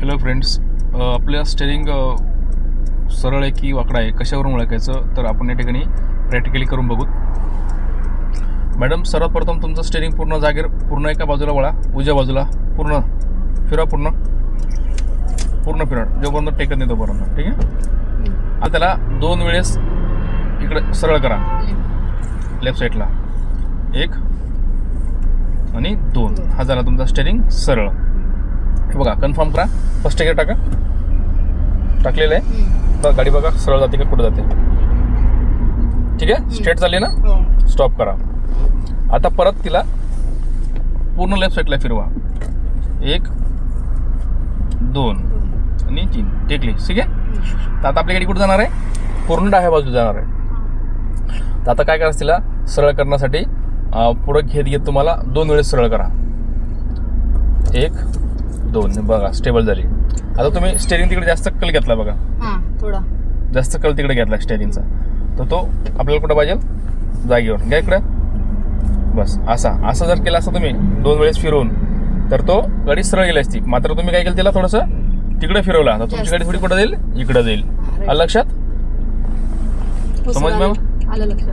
Hello friends आपल्या steering सरळ आहे की वाकडा आहे? कशावरून ओळखायचं? तर आपण या ठिकाणी प्रॅक्टिकली करून बघू. मॅडम सर्वात प्रथम तुमचं स्टेरिंग पूर्ण जागेवर पूर्ण एका बाजूला वळा. उजव्या बाजूला. पूर्ण फिरा पूर्ण. पूर्ण फिरा. जोपर्यंत टेकत नाही तोपर्यंत. ठीक आहे? आता त्याला दोन वेळेस इकडे सरळ करा. लेफ्ट साईडला एक आणि दोन. हा झाला तुमचा स्टेरिंग सरळ. हे बघा कन्फर्म करा. फर्स्ट गिअर टाका. टाकलेलं आहे. आता गाडी बघा सरळ जाते का कुठं जाते? ठीक आहे? स्ट्रेट झाली ना? हो. स्टॉप करा. आता परत तिला पूर्ण लेफ्ट साईडला फिरवा. एक दोन आणि तीन. टेकली. ठीक आहे? तर आता आपली गाडी कुठं जाणार आहे? पूर्ण डाव्या बाजू जाणार आहे. तर आता काय करायचं तिला? सरळ करण्यासाठी पुढं घेत घेत तुम्हाला दोन वेळेस सरळ करा. एक दोन बघा स्टेबल झाली. आता तुम्ही स्टेरिंग तिकडे जास्त कल घेतला बघा. हा थोडा. जास्त कल तिकडे घेतला स्टेरिंगचा तर तो आपल्याला कुठं पाहिजे? जागेवर. घ्या इकडे. बस असा. असं जर केला असता तुम्ही दोन वेळेस फिरवून तर तो गाडी सरळ गेली असती. मात्र तुम्ही काय केलं तिला थोडंसं तिकडे फिरवला. तर तुमची. गाडी थोडी कुठं जाईल? इकडं जाईल. आलं लक्षात? समज मॅम? आलं लक्षात.